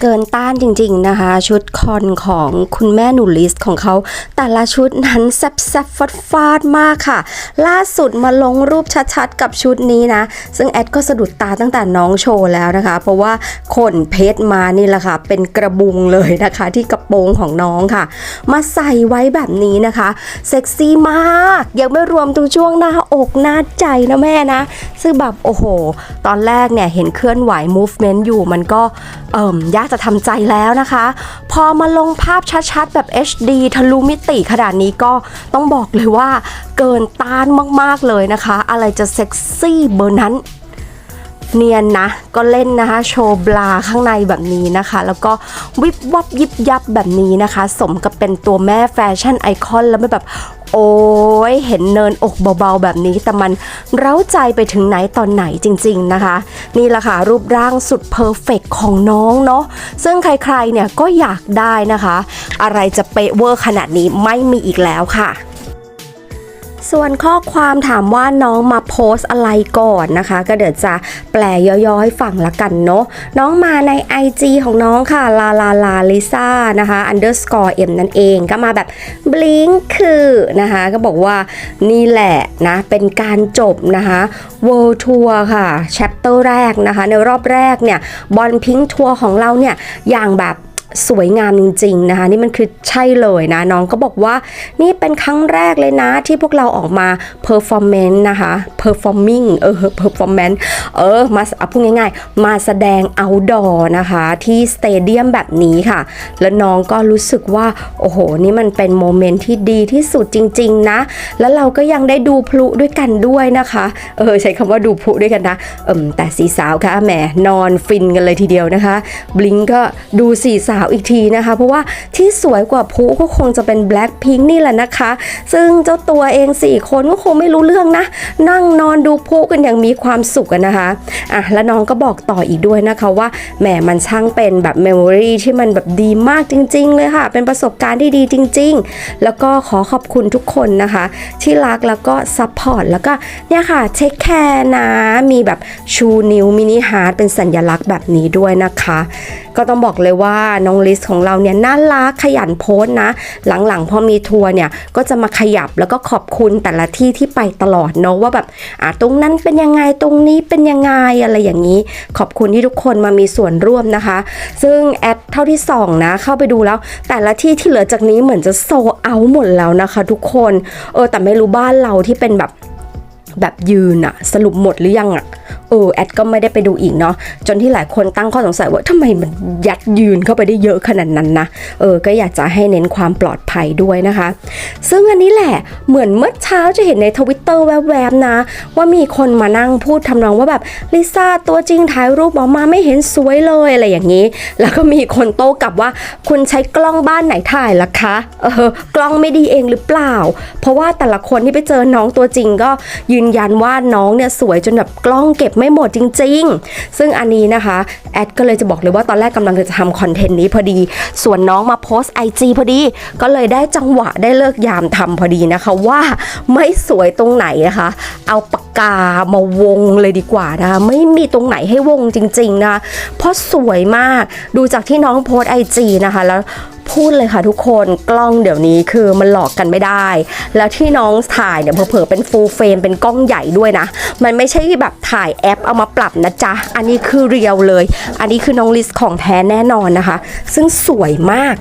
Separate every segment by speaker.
Speaker 1: เกินต้านจริงๆนะคะ ชุดคอนของคุณแม่หนูลิสของเขา แต่ละชุดนั้นแซ่บแซ่บฟาดฟาดมากค่ะ ล่าสุดมาลงรูปชัดๆ กับชุดนี้นะ ซึ่งแอดก็สะดุดตาตั้งแต่น้องโชว์แล้วนะคะ เพราะว่าขนเพชรมานี่แหละค่ะ เป็นกระบุงเลยนะคะ ที่กระโปรงของน้องค่ะ มาใส่ไว้แบบนี้นะคะเซ็กซี่มาก ยังไม่รวมตรงช่วงหน้าอกหน้าใจนะแม่นะซึ่งแบบโอ้โห ตอนแรกเนี่ยเห็นเคลื่อนไหว movement อยู่มันก็เอิ่มยากจะทำใจแล้วนะคะ พอมาลงภาพชัดๆ แบบ HD ทะลุมิติขนาดนี้ก็ต้องบอกเลยว่าเกินต้านมากๆเลยนะคะ อะไรจะเซ็กซี่เบอร์นั้นเนียนนะ ก็เล่นนะคะ โชว์บลาข้างในแบบนี้นะคะ แล้วก็วิบวับยิบยับแบบนี้นะคะ สมกับเป็นตัวแม่แฟชั่นไอคอนแล้วไม่แบบ โอ้ยเห็นเนินอกเบาๆแบบนี้ แต่มันเร้าใจไปถึงไหนตอนไหนจริง ๆนะคะ นี่แหละค่ะรูปร่างสุดเพอร์เฟกของน้องเนาะซึ่งใครๆเนี่ยก็อยากได้นะคะ อะไรจะเป๊ะเวอร์ขนาดนี้ไม่มีอีกแล้วค่ะ ส่วนข้อความถามว่าน้องมาโพสอะไรก่อนนะคะ ก็เดี๋ยวจะแปลย่อๆให้ฟังละกันเนาะน้องมาใน IG ของน้องค่ะลาลาลาลิซ่านะคะ underscore m นั่นเองก็มาแบบ blink คือนะคะ ก็บอกว่านี่แหละนะ เป็นการจบนะคะ world tour ค่ะ chapter แรกนะคะ ในรอบแรกเนี่ย บอลพิงทัวร์ของเราเนี่ย อย่างแบบ สวยงามจริงๆนะคะ นี่มันคือใช่เลยนะ น้องก็บอกว่านี่เป็นครั้งแรกเลยนะที่พวกเราออกมา performance นะคะ performing เออ performance เออมาเอาพูดง่ายๆ มาแสดง outdoor นะคะ ที่สเตเดียมแบบนี้ค่ะ แล้วน้องก็รู้สึกว่า โอ้โห นี่มันเป็นโมเมนต์ที่ดีที่สุดจริง ๆ นะ แล้วเราก็ยังได้ดูพลุด้วยกันด้วยนะคะ เออ ใช้คำว่าดูพลุด้วยกันนะเอิมแต่สีสาวค่ะแหมนอนฟินกันเลยทีเดียวนะคะ บลิงก็ดูสีสาวอีกทีนะคะ เพราะว่าที่สวยกว่าพุก็คงจะเป็น Black Pink นี่แหละนะคะ ซึ่งเจ้าตัวเอง 4 คนก็คงไม่รู้เรื่องนะ นั่งนอนดูพุกันอย่างมีความสุขกันนะคะอะแล้วน้องก็บอกต่ออีกด้วยนะคะว่าแหมมันช่างเป็นแบบเมมโมรีที่มันแบบดีมากจริง ๆ เลยค่ะ เป็นประสบการณ์ที่ดีจริง ๆ แล้วก็ขอขอบคุณทุกคนนะคะ ที่รักแล้วก็ซัพพอร์ตแล้วก็เนี่ยค่ะเช็คแคร์นะ มีแบบชูนิ้วมินิฮาร์ดเป็นสัญลักษณ์แบบนี้ด้วยนะคะ ก็ต้องบอกเลยว่านน้องลิสของเราเนี่ยน่ารักขยันโพสต์นะ หลังๆพอมีทัวร์เนี่ยก็จะมาขยับแล้วก็ขอบคุณแต่ละที่ที่ไปตลอดเนาะว่าแบบอะตรงนั้นเป็นยังไงตรงนี้เป็นยังไงอะไรอย่างนี้ ขอบคุณที่ทุกคนมามีส่วนร่วมนะคะ ซึ่งแอดเท่าที่ส่องนะเข้าไปดูแล้ว แต่ละที่ที่เหลือจากนี้เหมือนจะโซเอาหมดแล้วนะคะทุกคนเออแต่ไม่รู้บ้านเราที่เป็นแบบแบบยืนอะสรุปหมดหรือยังอะ เออแอดก็ไม่ได้ไปดูอีกเนาะจนที่หลายคนตั้งข้อสงสัยว่าทำไมมันยัดยืนเข้าไปได้เยอะขนาดนั้นนะเออก็อยากจะให้เน้นความปลอดภัยด้วยนะคะ ซึ่งอันนี้แหละเหมือนเมื่อเช้าจะเห็นในทวิตเตอร์แวบๆนะ ว่ามีคนมานั่งพูดทำนองว่าแบบลิซ่าตัวจริงถ่ายรูปออกมาไม่เห็นสวยเลยอะไรอย่างนี้ แล้วก็มีคนโต้กลับว่าคุณใช้กล้องบ้านไหนถ่ายล่ะคะเออกล้องไม่ดีเองหรือเปล่า เพราะว่าแต่ละคนที่ไปเจอน้องตัวจริงก็ยืนยันว่าน้องเนี่ยสวยจนแบบกล้องเก็บไม่หมดจริง ๆ ซึ่งอันนี้นะคะแอดก็เลยจะบอกเลยว่าตอนแรกกำลังจะทำคอนเทนต์นี้พอดี ส่วนน้องมาโพสต์ไอจพอดี ก็เลยได้จังหวะได้เลิกยามทำพอดีนะคะ ว่าไม่สวยตรงไหนนะคะ เอาป กามาวงเลยดีกว่านะคะไม่มีตรงไหนให้วงจริง ๆนะเพราะสวยมากดูจากที่น้องโพสไอจีนะคะแล้วพูดเลยค่ะทุกคนกล้องเดี๋ยวนี้คือมันหลอกกันไม่ได้ แล้วที่น้องถ่ายเนี่ยเผลอๆเป็นฟูลเฟรมเป็นกล้องใหญ่ด้วยนะ มันไม่ใช่แบบถ่ายแอปเอามาปรับนะจ๊ะ อันนี้คือเรียวเลย อันนี้คือน้องลิสของแท้แน่นอนนะคะ ซึ่งสวยมาก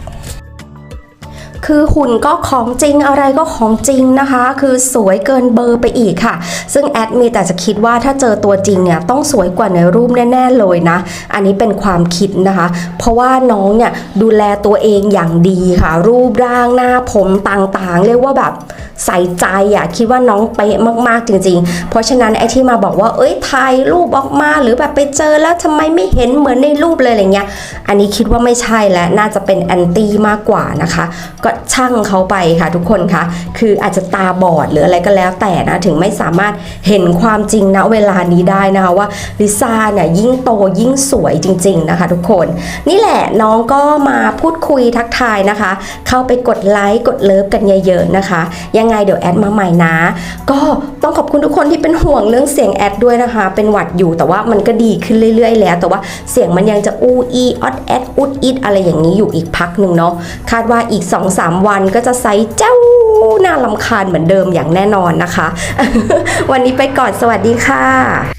Speaker 1: คือหุ่นก็ของจริงอะไรก็ของจริงนะคะ คือสวยเกินเบอร์ไปอีกค่ะ ซึ่งแอดมีแต่จะคิดว่าถ้าเจอตัวจริงเนี่ยต้องสวยกว่าในรูปแน่ ๆเลยนะ อันนี้เป็นความคิดนะคะ เพราะว่าน้องเนี่ยดูแลตัวเองอย่างดีค่ะ รูปร่างหน้าผมต่างๆ เรียกว่าแบบใส่ใจอะคิดว่าน้องเป๊ะมากๆจริง ๆ เพราะฉะนั้นไอ้ที่มาบอกว่า เอ้ยถ่ายรูปออกมาหรือแบบไปเจอแล้วทำไมไม่เห็นเหมือนในรูปเลยอะไรเงี้ย อันนี้คิดว่าไม่ใช่และน่าจะเป็นแอนตี้มากกว่านะคะ ก็ช่างเขาไปค่ะทุกคนคะคืออาจจะตาบอดหรืออะไรก็แล้วแต่นะถึงไม่สามารถเห็นความจริงณเวลานี้ได้นะคะว่าลิซ่าเนี่ยยิ่งโตยิ่งสวยจริง ๆนะคะ ทุกคนนี่แหละน้องก็มาพูดคุยทักทายนะคะ เข้าไปกดไลค์กดเลิฟกันเยอะๆนะคะ ยังไงเดี๋ยวแอดมาใหม่นะ ก็ต้องขอบคุณทุกคนที่เป็นห่วงเรื่องเสียงแอดด้วยนะคะ เป็นหวัดอยู่แต่ว่ามันก็ดีขึ้นเรื่อย ๆ แล้ว แต่ว่าเสียงมันยังจะอู้อีออดแอดอุดอิดอะไรอย่างนี้อยู่อีกพักหนึ่งเนาะคาดว่าอีก2อส3 วันก็จะไซส์เจ้าน่าลำคาญเหมือนเดิมอย่างแน่นอนนะคะ วันนี้ไปก่อนสวัสดีค่ะ